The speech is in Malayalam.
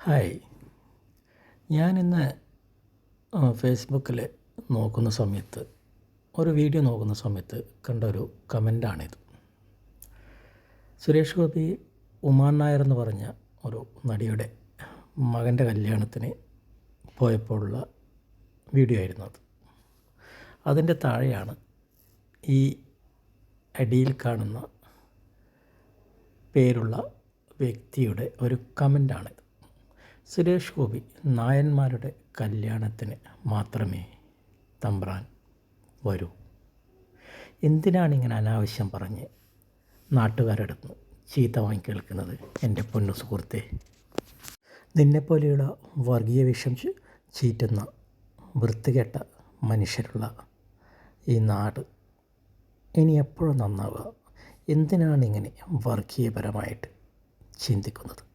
ഹായ്. ഞാനിന്ന് ഫേസ്ബുക്കിൽ നോക്കുന്ന സമയത്ത് ഒരു വീഡിയോ നോക്കുന്ന സമയത്ത് കണ്ട ഒരു കമന്റാണിത് സുരേഷ് ഗോപി ഉമാൻ നായർ എന്ന് പറഞ്ഞ ഒരു നടിയുടെ മകന്റെ കല്യാണത്തിന് പോയപ്പോഴുള്ള വീഡിയോ ആയിരുന്നു അത്. അതിന്റെ താഴെയാണ് ഈ അടിയിൽ കാണുന്ന പേരുള്ള വ്യക്തിയുടെ ഒരു കമന്റാണിത് സുരേഷ് ഗോപി നായന്മാരുടെ കല്യാണത്തിന് മാത്രമേ തമ്പ്രാൻ വരൂ. എന്തിനാണ് ഇങ്ങനെ അനാവശ്യം പറഞ്ഞ് നാട്ടുകാരടുത്ത് ചീത്ത വാങ്ങി കേൾക്കുന്നത് എന്റെ പൊന്നു സുഹൃത്തെ? നിന്നെപ്പോലെയുള്ള വർഗീയ വിഷം ചീറ്റുന്ന വൃത്തികെട്ട മനുഷ്യരുള്ള ഈ നാട് ഇനി എപ്പോഴും നന്നാവുക. എന്തിനാണ് ഇങ്ങനെ വർഗീയപരമായിട്ട് ചിന്തിക്കുന്നത്?